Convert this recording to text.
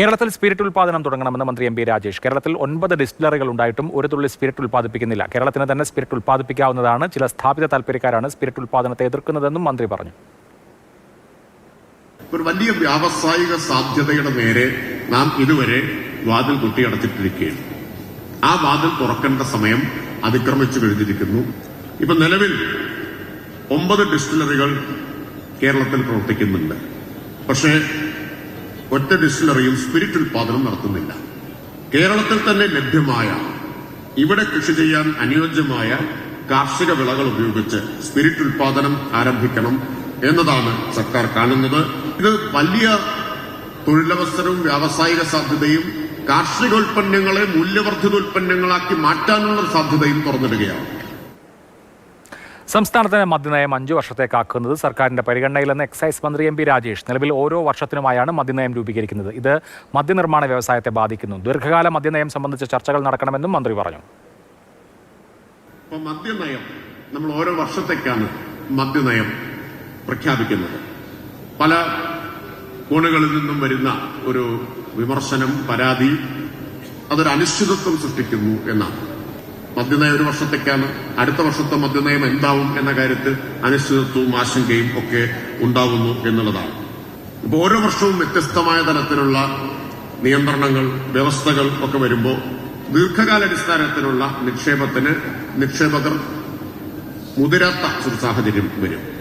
കേരളത്തിൽ സ്പിരിറ്റ് ഉൽപാദനം തുടങ്ങണമെന്ന് മന്ത്രി എം പി രാജേഷ്. കേരളത്തിൽ ഒൻപത് ഡിസ്റ്റിലറികൾ ഉണ്ടായിട്ടും ഒരു തുള്ളി സ്പിരിറ്റ് ഉൽപ്പാദിപ്പിക്കുന്നില്ല കേരളത്തിന് തന്നെ സ്പിരിറ്റ് ഉൽപ്പാദിപ്പിക്കാവുന്നതാണ് ചില സ്ഥാപിത താൽപ്പര്യക്കാരാണ് സ്പിരിറ്റ് ഉൽപാദനത്തെ എതിർക്കുന്നതെന്നും മന്ത്രി പറഞ്ഞു. ഒരു വലിയ വ്യാവസായിക സാധ്യതയുടെ നേരെ നാം ഇതുവരെ വാതിൽ കുട്ടിയടച്ചിട്ടിരിക്കുകയാണ് ആ വാതിൽ തുറക്കേണ്ട സമയം അതിക്രമിച്ചു കഴിഞ്ഞിരിക്കുന്നു. ഇപ്പൊ നിലവിൽ ഒമ്പത് ഡിസ്റ്റിലറികൾ കേരളത്തിൽ പ്രവർത്തിക്കുന്നുണ്ട്. പക്ഷേ ഒറ്റ ഡിസ്റ്റിലറിയും സ്പിരിറ്റ് ഉൽപാദനം നടത്തുന്നില്ല. കേരളത്തിൽ തന്നെ ലഭ്യമായ ഇവിടെ കൃഷി ചെയ്യാൻ അനുയോജ്യമായ കാർഷിക വിളകൾ ഉപയോഗിച്ച് സ്പിരിറ്റ് ഉൽപാദനം ആരംഭിക്കണം എന്നതാണ് സർക്കാർ കാണുന്നത്. ഇത് വലിയ തൊഴിലവസരവും വ്യാവസായിക സാധ്യതയും കാർഷികോൽപ്പന്നങ്ങളെ മൂല്യവർദ്ധിത ഉൽപ്പന്നങ്ങളാക്കി മാറ്റാനുള്ള സാധ്യതയും തുറന്നിടുകയാണ്. സംസ്ഥാനത്തിന് മദ്യനയം അഞ്ചു വർഷത്തേക്കാക്കുന്നത് സർക്കാരിന്റെ പരിഗണനയിലെന്ന് എക്സൈസ് മന്ത്രി എം പി രാജേഷ്. നിലവിൽ ഓരോ വർഷത്തിനുമായാണ് മദ്യനയം രൂപീകരിക്കുന്നത്. ഇത് മദ്യനിർമ്മാണ വ്യവസായത്തെ ബാധിക്കുന്നു. ദീർഘകാല മദ്യനയം സംബന്ധിച്ച ചർച്ചകൾ നടക്കണമെന്നും മന്ത്രി പറഞ്ഞു. മദ്യനയം നമ്മൾ ഓരോ വർഷത്തേക്കാണ് മദ്യനയം പ്രഖ്യാപിക്കുന്നത്. പല കോണുകളിൽ നിന്നും വരുന്ന ഒരു വിമർശനം പരാതി അതൊരു അനിശ്ചിതത്വം സൃഷ്ടിക്കുന്നു എന്നാണ്. മദ്യനയം ഒരു വർഷത്തേക്കാണ്. അടുത്ത വർഷത്തെ മദ്യനയം എന്താവും എന്ന കാര്യത്തിൽ അനിശ്ചിതത്വവും ആശങ്കയും ഒക്കെ ഉണ്ടാവുന്നു എന്നുള്ളതാണ്. ഇപ്പൊ ഓരോ വർഷവും വ്യത്യസ്തമായ തരത്തിലുള്ള നിയന്ത്രണങ്ങൾ വ്യവസ്ഥകൾ ഒക്കെ വരുമ്പോൾ ദീർഘകാലാടിസ്ഥാനത്തിലുള്ള നിക്ഷേപത്തിന് നിക്ഷേപകർ മുതിരാത്ത ഒരു സാഹചര്യം വരും.